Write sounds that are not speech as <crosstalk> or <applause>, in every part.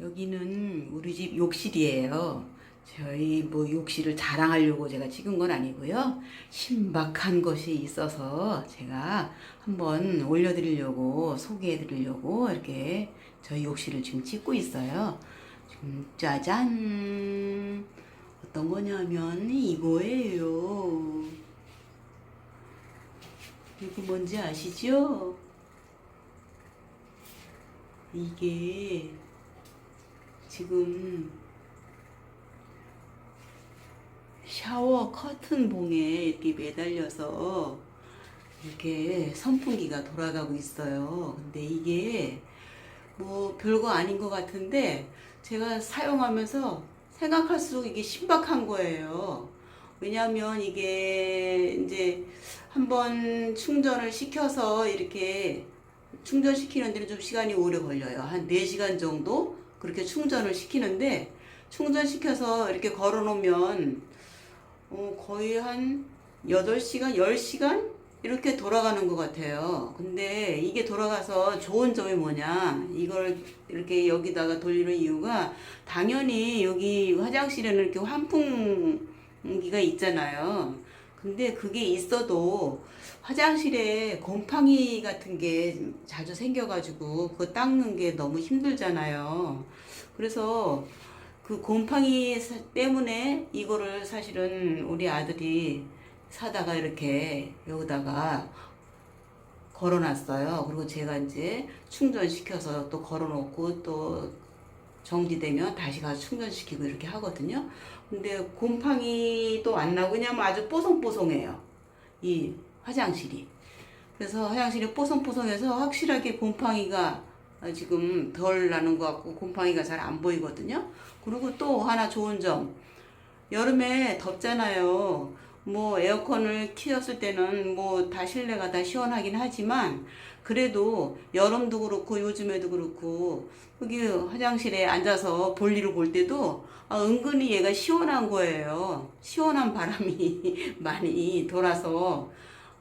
여기는 우리 집 욕실이에요. 저희 뭐 욕실을 자랑하려고 제가 찍은 건 아니고요. 신박한 것이 있어서 제가 한번 올려드리려고 소개해드리려고 이렇게 저희 욕실을 지금 찍고 있어요. 지금 짜잔! 어떤 거냐면 이거예요. 이게 뭔지 아시죠? 이게 지금 샤워 커튼 봉에 이렇게 매달려서 이렇게 선풍기가 돌아가고 있어요. 근데 이게 뭐 별거 아닌 것 같은데 제가 사용하면서 생각할수록 이게 신박한 거예요. 왜냐하면 이게 이제 한번 충전을 시켜서 이렇게 충전시키는 데는 좀 시간이 오래 걸려요. 한 4시간 정도 그렇게 충전을 시키는데 충전시켜서 이렇게 걸어 놓으면 어, 거의 한 8시간, 10시간 이렇게 돌아가는 것 같아요. 근데 이게 돌아가서 좋은 점이 뭐냐? 이걸 이렇게 여기다가 돌리는 이유가 당연히 여기 화장실에는 이렇게 환풍기가 있잖아요. 근데 그게 있어도 화장실에 곰팡이 같은 게 자주 생겨가지고 그거 닦는 게 너무 힘들잖아요. 그래서 그 곰팡이 사- 때문에 이거를 사실은 우리 아들이 사다가 이렇게 여기다가 걸어놨어요. 그리고 제가 이제 충전시켜서 또 걸어놓고 또 정지되면 다시 가서 충전시키고 이렇게 하거든요. 근데 곰팡이도 안 나고 그냥 아주 뽀송뽀송해요. 이 화장실이. 그래서 화장실이 뽀송뽀송해서 확실하게 곰팡이가 지금 덜 나는 것 같고 곰팡이가 잘 안 보이거든요. 그리고 또 하나 좋은 점. 여름에 덥잖아요. 뭐 에어컨을 키웠을 때는 뭐 다 실내가 다 시원하긴 하지만 그래도 여름도 그렇고 요즘에도 그렇고 여기 화장실에 앉아서 볼일을 볼 때도 아, 은근히 얘가 시원한 거예요. 시원한 바람이 <laughs> 많이 돌아서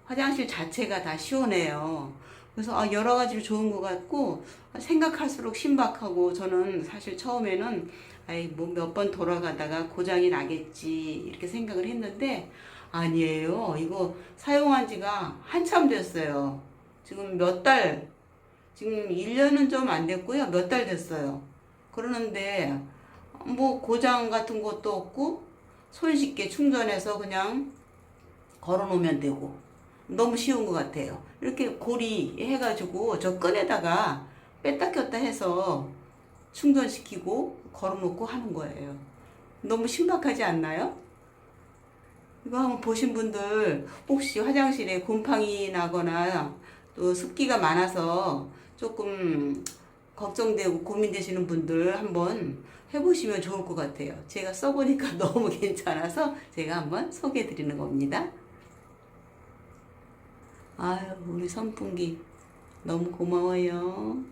화장실 자체가 다 시원해요. 그래서 아, 여러 가지로 좋은 것 같고 생각할수록 신박하고 저는 사실 처음에는 아이 뭐 몇 번 돌아가다가 고장이 나겠지 이렇게 생각을 했는데 아니에요. 이거 사용한 지가 한참 됐어요. 지금 몇 달, 지금 1년은 좀 안 됐고요. 몇 달 됐어요. 그러는데 뭐 고장 같은 것도 없고 손쉽게 충전해서 그냥 걸어 놓으면 되고 너무 쉬운 것 같아요. 이렇게 고리 해가지고 저 끈에다가 뺐다 꼈다 해서 충전시키고 걸어놓고 하는 거예요. 너무 신박하지 않나요? 이거 한번 보신 분들 혹시 화장실에 곰팡이 나거나 또 습기가 많아서 조금 걱정되고 고민되시는 분들 한번 해보시면 좋을 것 같아요. 제가 써보니까 <laughs> 너무 괜찮아서 제가 한번 소개해 드리는 겁니다. 아유, 우리 선풍기 너무 고마워요.